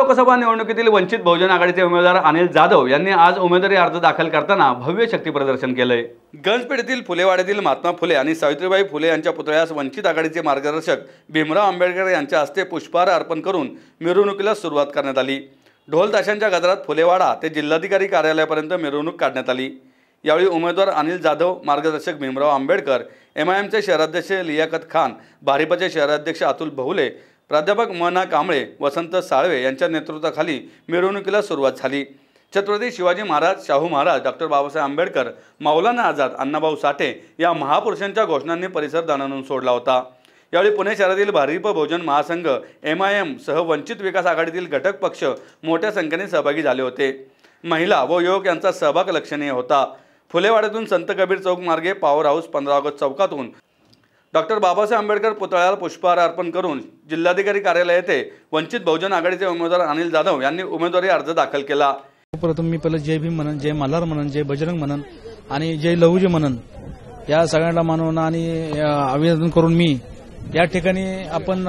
लोकसभा निवडणुकीतील वंचित बहुजन आघाडीचे उमेदवार अनिल जाधव यांनी आज उमेदवारी अर्ज दाखल करताना भव्य शक्ती प्रदर्शन केलंय. गंजपेठेतील फुलेवाड्यातील महात्मा फुले आणि सावित्रीबाई फुले यांच्या पुतळ्यास वंचित आघाडीचे मार्गदर्शक भीमराव आंबेडकर यांच्या हस्ते पुष्पहार अर्पण करून मिरवणुकीला सुरुवात करण्यात आली. ढोल ताशांच्या गजरात फुलेवाडा ते जिल्हाधिकारी कार्यालयापर्यंत मिरवणूक काढण्यात आली. यावेळी उमेदवार अनिल जाधव मार्गदर्शक भीमराव आंबेडकर एम आय एमचे शहराध्यक्ष लियाकत खान भारिपचे शहराध्यक्ष अतुल बहुले प्राध्यापक म ना कांबळे वसंत साळवे यांच्या नेतृत्वाखाली मिरवणुकीला सुरुवात झाली. छत्रपती शिवाजी महाराज शाहू महाराज डॉक्टर बाबासाहेब आंबेडकर मौलाना आझाद अण्णाभाऊ साठे या महापुरुषांच्या घोषणांनी परिसर दानावून सोडला होता. यावेळी पुणे शहरातील भारिप बहुजन महासंघ एम आय एम सह वंचित विकास आघाडीतील घटक पक्ष मोठ्या संख्येने सहभागी झाले होते. महिला व युवक यांचा सहभाग लक्षणीय होता. फुलेवाड्यातून संत कबीर चौक मार्गे पॉवर हाऊस पंधरा ऑगस्ट चौकातून डॉक्टर बाबासाहेब आंबेडकर पुतळ्याला पुष्पहार अर्पण करून जिल्हाधिकारी कार्यालय येथे वंचित बहुजन आघाडीचे उमेदवार अनिल जाधव यांनी उमेदवारी अर्ज दाखल केला. प्रथम मी पहिलं जय भीम म्हणन जय मल्हार म्हणन जय बजरंग म्हणन आणि जय लहूजी म्हणन. या सगळ्यांना मानवून आणि अभिनंदन करून मी या ठिकाणी आपण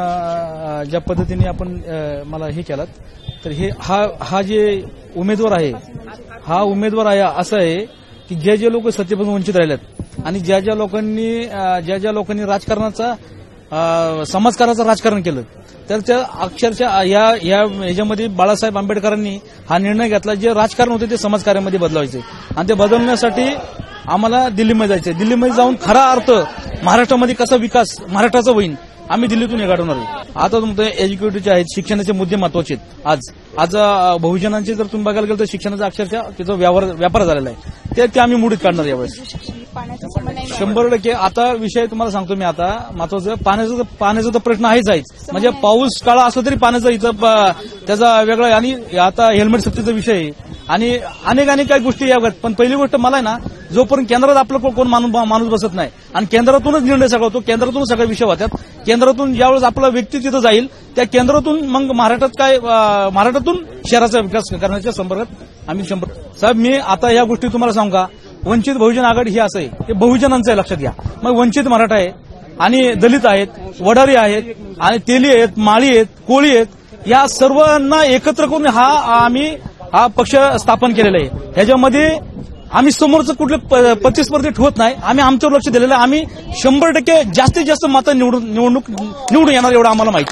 ज्या पद्धतीने आपण मला हे केलात तर हे हा हा जे उमेदवार आहे हा उमेदवार आहे असं आहे की जे जे लोक सत्तेपासून वंचित राहिल्यात आणि ज्या ज्या लोकांनी ज्या ज्या लोकांनी राजकारणाचा समाजकाराचं राजकारण केलं तर त्या अक्षरशः या या याच्यामध्ये बाळासाहेब आंबेडकरांनी हा निर्णय घेतला जे राजकारण होते ते समाजकार्यामध्ये बदलायचे आणि ते बदलण्यासाठी आम्हाला दिल्लीमध्ये जायचं दिल्लीमध्ये जाऊन खरा अर्थ महाराष्ट्रामध्ये कसा विकास महाराष्ट्राचा होईल आम्ही दिल्लीतून हे गाठवणार आहे आता तुमचे एज्युकेटिव्हचे आहेत शिक्षणाचे मुद्दे महत्त्वाचे आहेत. आज आज बहुजनांचे जर तुम्ही बघायला गेलं तर शिक्षणाचा अक्षरशः त्याचा व्यापार व्यापार झालेला आहे. ते ते आम्ही मुडीत काढणार यावेळेस. पाण्याचा शंभर टक्के. आता विषय तुम्हाला सांगतो मी आता. महत्वाचं पाण्याचा पाण्याचा तर प्रश्न आहेच आहेच. म्हणजे पाऊस काळा असला तरी पाण्याचा इथं त्याचा वेगळा आहे. आणि आता हेल्मेट सक्तीचा विषय आहे. आणि अनेक अनेक काही गोष्टी याव्यात पण पहिली गोष्ट मला आहे ना जोपर्यंत केंद्रात आपलं कोण माणूस बसत नाही आणि केंद्रातूनच निर्णय सगळा होतो केंद्रातूनच सगळे विषय होतात केंद्रातून ज्यावेळेस आपला व्यक्ती तिथं जाईल त्या केंद्रातून मग महाराष्ट्रात काय महाराष्ट्रातून शहराचा विकास करण्याच्या संपर्कात आम्ही शंभर साहेब मी आता या गोष्टी तुम्हाला सांगू का? वंचित बहुजन आघाडी ही असं आहे. हे बहुजनांचं आहे लक्षात घ्या. मग वंचित मराठा आहे आणि दलित आहेत वडारी आहेत आणि तेली आहेत माळी आहेत कोळी आहेत या सर्वांना एकत्र करून हा आम्ही हा पक्ष स्थापन केलेला आहे. ह्याच्यामध्ये आम्ही समोरचं कुठले प- प्रतिस्पर्धी ठेवत नाही. आम्ही आमच्यावर लक्ष दिलेलं आहे. आम्ही शंभर टक्के जास्तीत जास्त मतं निवडून निवडणूक निवडून येणार एवढं आम्हाला माहिती